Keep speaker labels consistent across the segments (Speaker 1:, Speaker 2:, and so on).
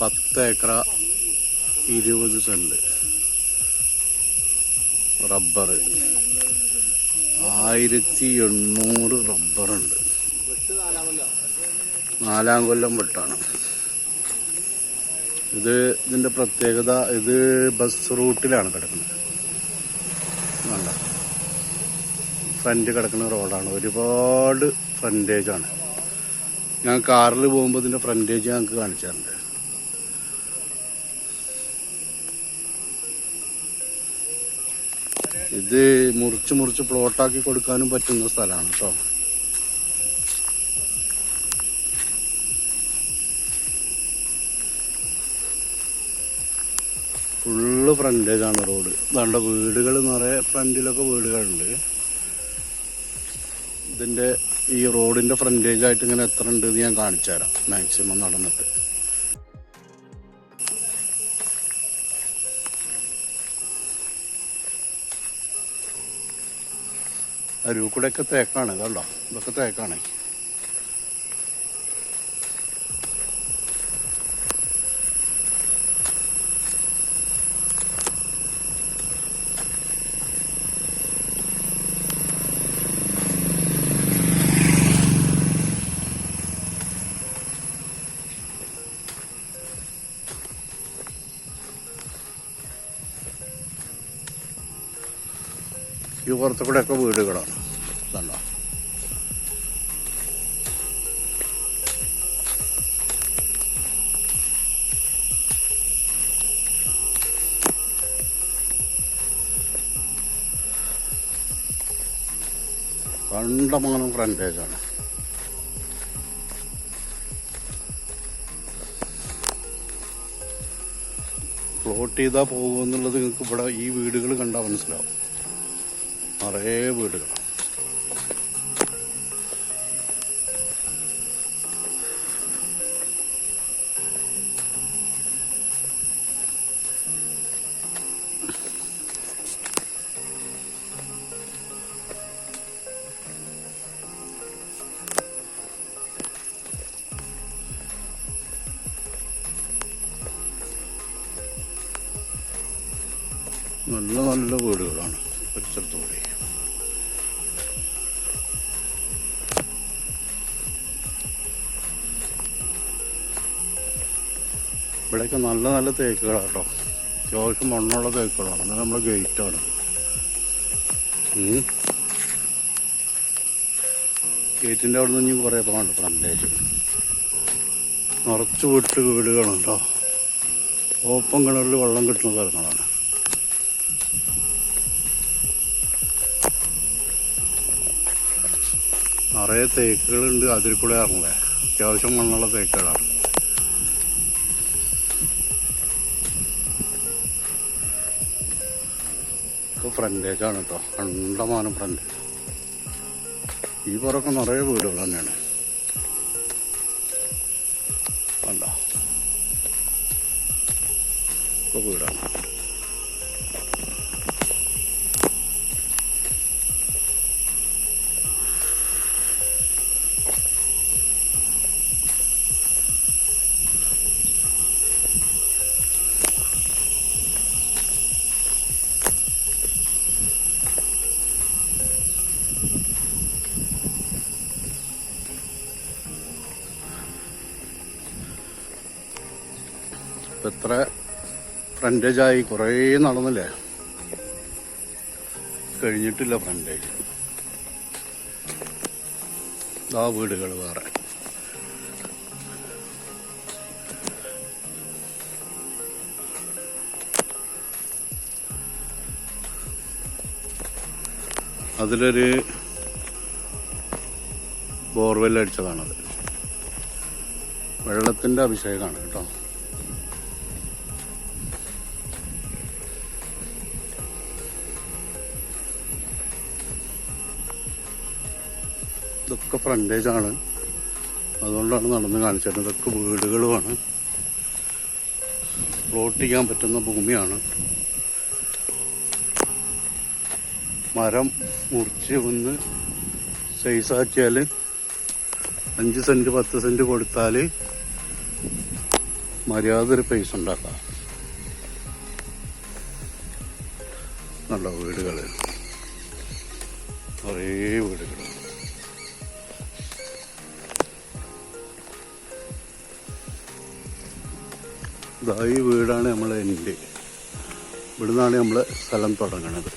Speaker 1: പത്ത് ഏക്കർ ഇരുപത് saint. Rubber ആയിരത്തി എണ്ണൂറ് റബ്ബറുണ്ട്. നാലാം കൊല്ലം വെട്ടാണ്. ഇത് ഇതിന്റെ പ്രത്യേകത ഇത് ബസ് റൂട്ടിലാണ് കിടക്കുന്നത്. വേണ്ട ഫ്രണ്ട് കിടക്കുന്ന റോഡാണ്. ഒരുപാട് ഫ്രണ്ടേജാണ്. ഞാൻ കാറിൽ പോകുമ്പോൾ ഇതിന്റെ ഫ്രണ്ടേജ് ഞങ്ങൾക്ക് കാണിച്ചിട്ടുണ്ട് ഇത് മുറിച്ച് മുറിച്ച് പ്ലോട്ടാക്കി കൊടുക്കാനും പറ്റുന്ന സ്ഥലമാണ് കേട്ടോ. ഫുള്ള് ഫ്രണ്ടേജാണ് റോഡ് വേണ്ട വീടുകൾ നിറയെ ഫ്രണ്ടിലൊക്കെ വീടുകളുണ്ട്. ഇതിന്റെ ഈ റോഡിന്റെ ഫ്രണ്ടേജായിട്ട് ഇങ്ങനെ എത്ര ഉണ്ട് ഞാൻ കാണിച്ചു തരാം മാക്സിമം നടന്നിട്ട്. അരുക്കൂടെയൊക്കെ തേക്കാണ് ഇതല്ലോ ഇതൊക്കെ തേക്കാണ്. ഈ പുറത്തു കൂടെയൊക്കെ വീടുകളാണ് ഇതല്ലോ കണ്ടമാനം ഫ്രണ്ടേജാണ്. പ്ലോട്ട് ചെയ്താൽ പോകുമെന്നുള്ളത് നിങ്ങൾക്ക് ഇവിടെ ഈ വീടുകൾ കണ്ടാൽ മനസ്സിലാവും. നിറയെ വീടുകളാണ്. നല്ല നല്ല വീടുകളാണ്. പരിസരത്തുകൂടി ഇവിടെയൊക്കെ നല്ല നല്ല തേക്കുകളാണ് കേട്ടോ. അത്യാവശ്യം മണ്ണുള്ള തേക്കുകളാണ്. അത് നമ്മുടെ ഗേറ്റാണ് ഗേറ്റിന്റെ അവിടെ നിന്ന് ഇനി കുറേ പോകാണ്ട് ഫ്രണ്ടേജ് നിറച്ച് വിട്ട് വീടുകളുണ്ടോ ഓപ്പൺ കിണറിൽ വെള്ളം കിട്ടുന്ന സ്ഥലങ്ങളാണ്. നിറയെ തേക്കുകളുണ്ട്. അതിൽ കൂടെ ഇറങ്ങുന്നത് അത്യാവശ്യം മണ്ണുള്ള തേക്കുകളാണ്. ഒക്കെ ഫ്രണ്ടേജാണ് കേട്ടോ കണ്ടമാനം ഫ്രണ്ടേജ് ഈ പുറമൊക്കെ നിറയെ വീടുകൾ തന്നെയാണ്. കണ്ടോ? വീടാണ്. ഇപ്പൊ ഫ്രണ്ടേജ് ആയി കുറേ നടന്നില്ലേ? കഴിഞ്ഞിട്ടില്ല ഫ്രണ്ടേജ് ആ വീടുകൾ വേറെ. അതിലൊരു ബോർവെൽ അടിച്ചതാണത്. വെള്ളത്തിന്റെ അഭിഷേകമാണ് കേട്ടോ. ഇതൊക്കെ ഫ്രണ്ടേജ് ആണ്. അതുകൊണ്ടാണ് നടന്ന് കാണിച്ചത് ഇതൊക്കെ വീടുകളുമാണ്. പ്ലോട്ട് ചെയ്യാൻ പറ്റുന്ന ഭൂമിയാണ്. മരം മുറിച്ച് വന്ന് സൈസാക്കിയാൽ അഞ്ച് സെന്റ് പത്ത് സെന്റ് കൊടുത്താൽ മര്യാദ ഒരു പൈസ ഉണ്ടാക്കാം. നല്ല വീടുകൾ കുറേ വീടുകൾ ഈ വീടാണ് നമ്മളെ എന്റെ ഇവിടുന്നാണ് നമ്മൾ സ്ഥലം തുടങ്ങണത്.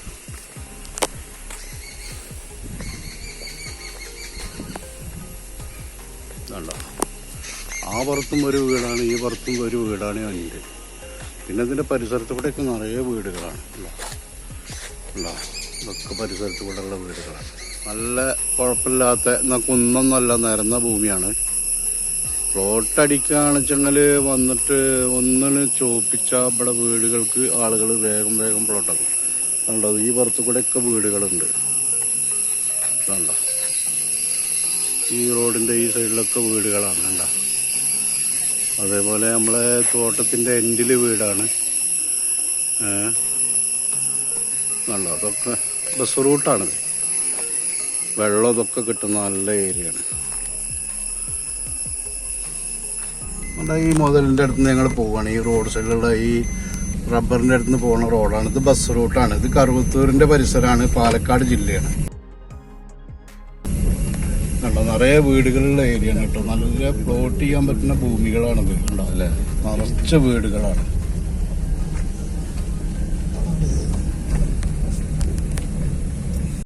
Speaker 1: കണ്ടോ ആ പുറത്തും ഒരു വീടാണ് ഈ പുറത്തും ഒരു വീടാണ് എന്റെ പിന്നെ ഇതിന്റെ പരിസരത്ത് കൂടെയൊക്കെ നിറയെ വീടുകളാണ്. ഇതൊക്കെ പരിസരത്ത് കൂടെയുള്ള വീടുകളാണ്. നല്ല കുഴപ്പമില്ലാത്ത എന്നാൽ കുന്നൊന്നല്ല നിരന്ന ഭൂമിയാണ്. പ്ലോട്ട് അടിക്കുകയാണെന്ന് വെച്ചെങ്കിൽ വന്നിട്ട് ഒന്നിന് ചോപ്പിച്ച ഇവിടെ വീടുകൾക്ക് ആളുകൾ വേഗം വേഗം പ്ലോട്ടാക്കും. കണ്ടോ ഈ പുറത്തു കൂടെയൊക്കെ വീടുകളുണ്ട്. കണ്ടോ? ഈ റോഡിന്റെ ഈ സൈഡിലൊക്കെ വീടുകളാണ് കണ്ടോ? അതേപോലെ നമ്മളെ തോട്ടത്തിന്റെ എൻഡിൽ വീടാണ്. കണ്ടോ? അതൊക്കെ ബസ് റൂട്ടാണ് വെള്ളം ഇതൊക്കെ കിട്ടുന്ന നല്ല ഏരിയയാണ്. ഈ മുതലിന്റെ അടുത്ത് ഞങ്ങൾ പോവുകയാണ് ഈ റോഡ് സൈഡിലുള്ള ഈ റബ്ബറിന്റെ അടുത്ത് പോകുന്ന റോഡാണ് ഇത് ബസ് റൂട്ടാണ് ഇത് കറുവത്തൂരിന്റെ പരിസരമാണ് പാലക്കാട് ജില്ലയാണ്. കണ്ടോ? നിറയെ വീടുകളുള്ള ഏരിയയാണ് ആണ് കേട്ടോ. നല്ല പ്ലോട്ട് ചെയ്യാൻ പറ്റുന്ന ഭൂമികളാണിത്. കണ്ടോ? അല്ലേ? നിറച്ച വീടുകളാണ്.